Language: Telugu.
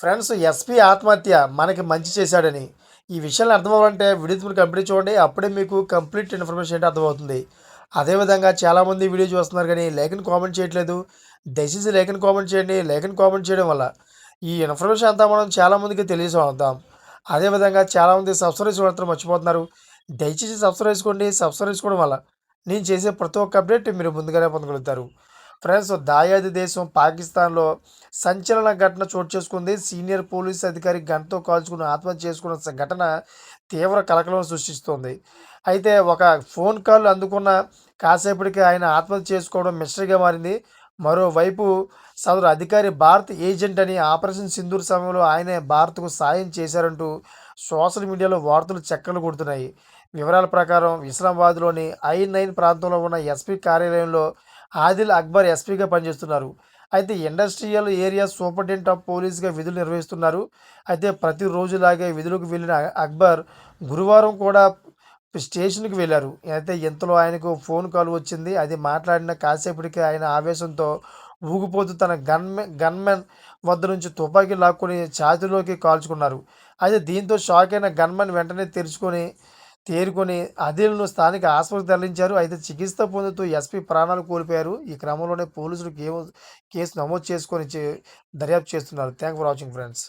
ఫ్రెండ్స్ ఎస్పీ ఆత్మహత్య మనకి మంచి చేశాడని. ఈ విషయాలు అర్థమవ్వాలంటే వీడియో కంప్లీట్ చూడండి అప్పుడే మీకు కంప్లీట్ ఇన్ఫర్మేషన్ ఏంటి అర్థమవుతుంది. అదేవిధంగా చాలామంది వీడియో చూస్తున్నారు కానీ లేఖను కామెంట్ చేయట్లేదు. దయచేసి లేఖను కామెంట్ చేయండి. లేఖను కామెంట్ చేయడం వల్ల ఈ ఇన్ఫర్మేషన్ అంతా మనం చాలామందికి తెలియజేద్దాం అదేవిధంగా చాలామంది సబ్స్క్రైబ్ మాత్రం మర్చిపోతున్నారు. దయచేసి సబ్స్క్రైబ్ చేసుకోండి. సబ్స్క్రైబ్ చేసుకోవడం వల్ల నేను చేసే ప్రతి ఒక్క అప్డేట్ మీరు ముందుగానే పొందగలుగుతారు. ఫ్రెండ్స్ దాయాది దేశం పాకిస్తాన్లో సంచలన ఘటన చోటు చేసుకుంది. సీనియర్ పోలీస్ అధికారి గంటతో కాల్చుకుని ఆత్మహత్య చేసుకున్న ఘటన తీవ్ర కలకలం సృష్టిస్తోంది. అయితే ఒక ఫోన్ కాల్ అందుకున్న కాసేపటికి ఆయన ఆత్మహత్య చేసుకోవడం మిస్టరీగా మారింది. మరోవైపు సదరు అధికారి భారత్ ఏజెంట్ అని ఆపరేషన్ సింధూర్ సమయంలో ఆయనే భారత్కు సాయం చేశారంటూ సోషల్ మీడియాలో వార్తలు చక్కర్లు కొడుతున్నాయి. వివరాల ప్రకారం ఇస్లామాబాద్లోని ఐ నైన్ ప్రాంతంలో ఉన్న ఎస్పీ కార్యాలయంలో ఆదిల్ అక్బర్ ఎస్పీగా పనిచేస్తున్నారు. అయితే ఇండస్ట్రియల్ ఏరియా సూపరింటెండెంట్ ఆఫ్ పోలీస్గా విధులు నిర్వహిస్తున్నారు. అయితే ప్రతిరోజులాగే విధులకు వెళ్ళిన అక్బర్ గురువారం కూడా స్టేషన్కి వెళ్ళారు. అయితే ఇంతలో ఆయనకు ఫోన్ కాల్ వచ్చింది. అది మాట్లాడిన కాసేపటికి ఆయన ఆవేశంతో ఊగిపోతూ తన గన్మెన్ గన్మెన్ వద్ద నుంచి తుపాకీ లాక్కొని ఛాతీలోకి కాల్చుకున్నారు. అయితే దీంతో షాక్ అయిన గన్మెన్ వెంటనే తెరుచుకొని తేరుకొని అదిల్ను స్థానిక ఆసుపత్రికి తరలించారు. అయితే చికిత్స పొందుతూ ఎస్పీ ప్రాణాలు కోల్పోయారు. ఈ క్రమంలోనే పోలీసులు కేసు కేసు నమోదు చేసుకొని చే- దర్యాప్తు చేస్తున్నారు. Thank for watching friends.